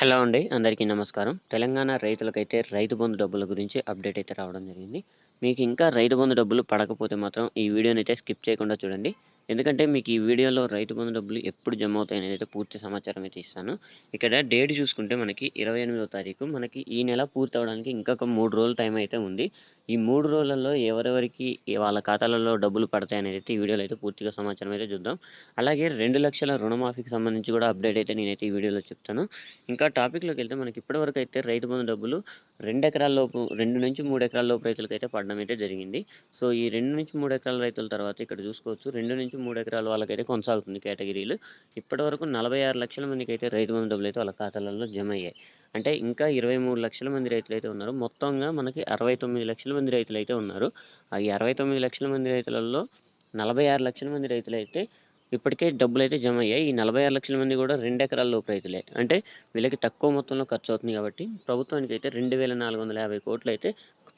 Hello అండి అందరికీ నమస్కారం. తెలంగాణ రైతులకైతే రైతు బంధు డబ్బుల గురించి అప్డేట్ అయితే రావడం జరిగింది. మీకు ఇంకా రైతు బంధు డబ్బులు పడకపోతే మాత్రం ఈ వీడియోని అయితే స్కిప్ చేయకుండా చూడండి. ఎందుకంటే మీకు ఈ వీడియోలో రైతు బంధు డబ్బులు ఎప్పుడు జమ అవుతాయి అనేది అయితే పూర్తి సమాచారం అయితే ఇస్తాను. ఇక్కడ డేట్ చూసుకుంటే మనకి ఇరవై ఎనిమిదో తారీఖు. మనకి ఈ నెల పూర్తి అవడానికి ఇంకొక మూడు రోజులు టైం అయితే ఉంది. ఈ మూడు రోజులలో ఎవరెవరికి వాళ్ళ ఖాతాలలో డబ్బులు పడతాయి అనేది అయితే ఈ వీడియోలో అయితే పూర్తిగా సమాచారం అయితే చూద్దాం. అలాగే రెండు లక్షల రుణమాఫీకి సంబంధించి కూడా అప్డేట్ అయితే నేనైతే ఈ వీడియోలో చెప్తాను. ఇంకా టాపిక్లోకి వెళ్తే మనకి ఇప్పటివరకు అయితే రైతు బంధు డబ్బులు రెండు ఎకరాల లోపు రెండు నుంచి మూడు ఎకరాల లోపు రైతులకు అయితే పడడం అయితే జరిగింది. సో ఈ రెండు నుంచి మూడు ఎకరాల రైతుల తర్వాత ఇక్కడ చూసుకోవచ్చు రెండు నుంచి మూడు ఎకరాల వాళ్ళకైతే కొనసాగుతుంది కేటగిరీలు. ఇప్పటివరకు నలభై ఆరు లక్షల మందికి అయితే రైతు బంధు డబ్బులు అయితే వాళ్ళ ఖాతాలలో జమ అయ్యాయి. అంటే ఇంకా ఇరవై మూడు లక్షల మంది రైతులు అయితే ఉన్నారు. మొత్తంగా మనకి అరవై తొమ్మిది లక్షల మంది రైతులు అయితే ఉన్నారు ఈ అరవై తొమ్మిది లక్షల మంది రైతులలో నలభై ఆరు లక్షల మంది రైతులు అయితే ఇప్పటికే డబ్బులు అయితే జమ అయ్యాయి ఈ నలభై ఆరు లక్షల మంది కూడా రెండు ఎకరాల లోపు రైతులే. అంటే వీళ్ళకి తక్కువ మొత్తంలో ఖర్చు అవుతుంది కాబట్టి ప్రభుత్వానికి అయితే రెండు వేల నాలుగు వందల యాభై కోట్లు అయితే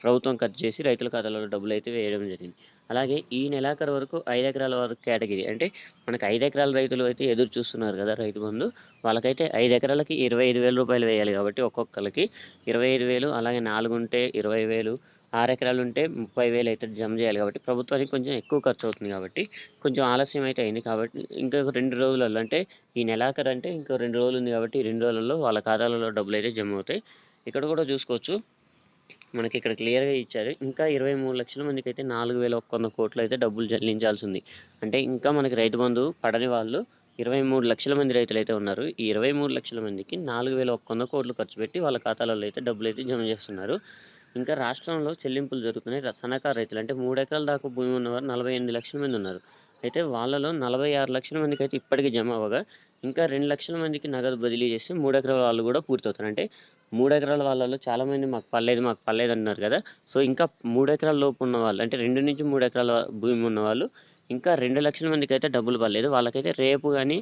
ప్రభుత్వం ఖర్చు చేసి రైతుల ఖాతాలో డబ్బులు అయితే వేయడం జరిగింది. అలాగే ఈ నెలాఖరు వరకు ఐదు ఎకరాల వరకు కేటగిరీ అంటే మనకి ఐదు ఎకరాల రైతులు అయితే ఎదురు చూస్తున్నారు కదా రైతు బంధు. వాళ్ళకైతే ఐదు ఎకరాలకి ఇరవై ఐదు వేల రూపాయలు వేయాలి కాబట్టి ఒక్కొక్కరికి ఇరవై ఐదు వేలు అలాగే నాలుగు ఉంటే ఇరవై వేలు ఆరు ఎకరాలు ఉంటే ముప్పై వేలు అయితే జమ చేయాలి కాబట్టి ప్రభుత్వానికి కొంచెం ఎక్కువ ఖర్చు అవుతుంది కాబట్టి కొంచెం ఆలస్యం అయితే అయింది కాబట్టి ఇంకా రెండు రోజులలో అంటే ఈ నెలాఖరు అంటే ఇంకో రెండు రోజులు ఉంది కాబట్టి రెండు రోజులలో వాళ్ళ ఖాతాలలో డబ్బులు అయితే జమ అవుతాయి. ఇక్కడ కూడా చూసుకోవచ్చు. మనకి ఇక్కడ క్లియర్గా ఇచ్చారు. ఇంకా ఇరవై మూడు లక్షల మందికి అయితే నాలుగు వేల ఒక్క వంద కోట్లు అయితే డబ్బులు చెల్లించాల్సి ఉంది. అంటే ఇంకా మనకి రైతు బంధు పడని వాళ్ళు ఇరవై మూడు లక్షల మంది రైతులు అయితే ఉన్నారు. ఈ ఇరవై మూడు లక్షల మందికి నాలుగు వేల ఒక్క వంద కోట్లు ఖర్చు పెట్టి వాళ్ళ ఖాతాలలో అయితే డబ్బులు అయితే జమ చేస్తున్నారు. ఇంకా రాష్ట్రంలో చెల్లింపులు జరుగుతున్నాయి. సన్నకారు రైతులు అంటే మూడు ఎకరాల దాకా భూమి ఉన్నవారు నలభై ఎనిమిది లక్షల మంది ఉన్నారు. అయితే వాళ్ళలో నలభై ఆరు లక్షల మందికి అయితే ఇప్పటికీ జమ అవ్వగా ఇంకా రెండు లక్షల మందికి నగదు బదిలీ చేస్తే మూడు ఎకరాల వాళ్ళు కూడా పూర్తవుతారు. అంటే మూడు ఎకరాల వాళ్ళలో చాలామంది మాకు పర్లేదు మాకు పర్లేదు అన్నారు కదా. సో ఇంకా మూడు ఎకరాల లోపు ఉన్న వాళ్ళు అంటే రెండు నుంచి మూడు ఎకరాల భూమి ఉన్న వాళ్ళు ఇంకా రెండు లక్షల మందికి అయితే డబ్బులు పడలేదు వాళ్ళకైతే రేపు కానీ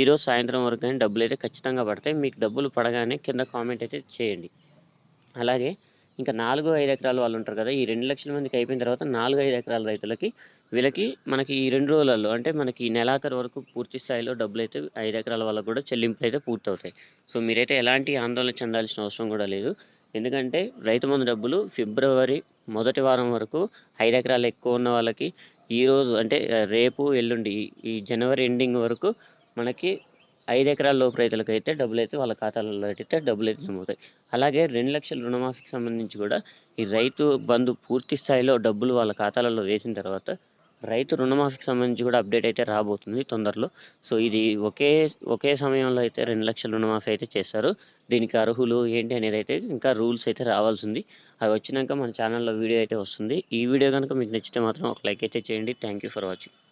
ఈరోజు సాయంత్రం వరకు కానీ డబ్బులు అయితే ఖచ్చితంగా పడతాయి. మీకు డబ్బులు పడగానే కింద కామెంట్ అయితే చేయండి. అలాగే ఇంకా నాలుగు ఐదు ఎకరాలు వాళ్ళు ఉంటారు కదా ఈ రెండు లక్షల మందికి అయిపోయిన తర్వాత నాలుగు ఐదు ఎకరాల రైతులకి వీళ్ళకి మనకి ఈ రెండు రోజులలో అంటే మనకి ఈ నెలాఖరు వరకు పూర్తి స్థాయిలో డబ్బులు అయితే ఐదు ఎకరాల వాళ్ళకు కూడా చెల్లింపులు అయితే పూర్తవుతాయి. సో మీరైతే ఎలాంటి ఆందోళన చెందాల్సిన అవసరం కూడా లేదు. ఎందుకంటే రైతు మందు డబ్బులు ఫిబ్రవరి మొదటి వారం వరకు ఐదు ఎకరాలు ఎక్కువ ఉన్న వాళ్ళకి ఈరోజు అంటే రేపు ఎల్లుండి ఈ జనవరి ఎండింగ్ వరకు మనకి ఐదు ఎకరాల లోపు రైతులకు అయితే డబ్బులు అయితే వాళ్ళ ఖాతాలలో అయితే డబ్బులు అయితే జమ అవుతాయి అలాగే రెండు లక్షల రుణమాఫీకి సంబంధించి కూడా ఈ రైతు బంధు పూర్తి స్థాయిలో డబ్బులు వాళ్ళ ఖాతాలలో వేసిన తర్వాత రైతు రుణమాఫీకి సంబంధించి కూడా అప్డేట్ అయితే రాబోతుంది తొందరలో. సో ఇది ఒకే ఒకే సమయంలో అయితే రెండు లక్షల రుణమాఫీ అయితే చేస్తారు. దీనికి అర్హులు ఏంటి అనేది అయితే ఇంకా రూల్స్ అయితే రావాల్సి ఉంది అవి వచ్చినాక మన ఛానల్లో వీడియో అయితే వస్తుంది. ఈ వీడియో కనుక మీకు నచ్చితే మాత్రం ఒక లైక్ అయితే చేయండి. Thank you for watching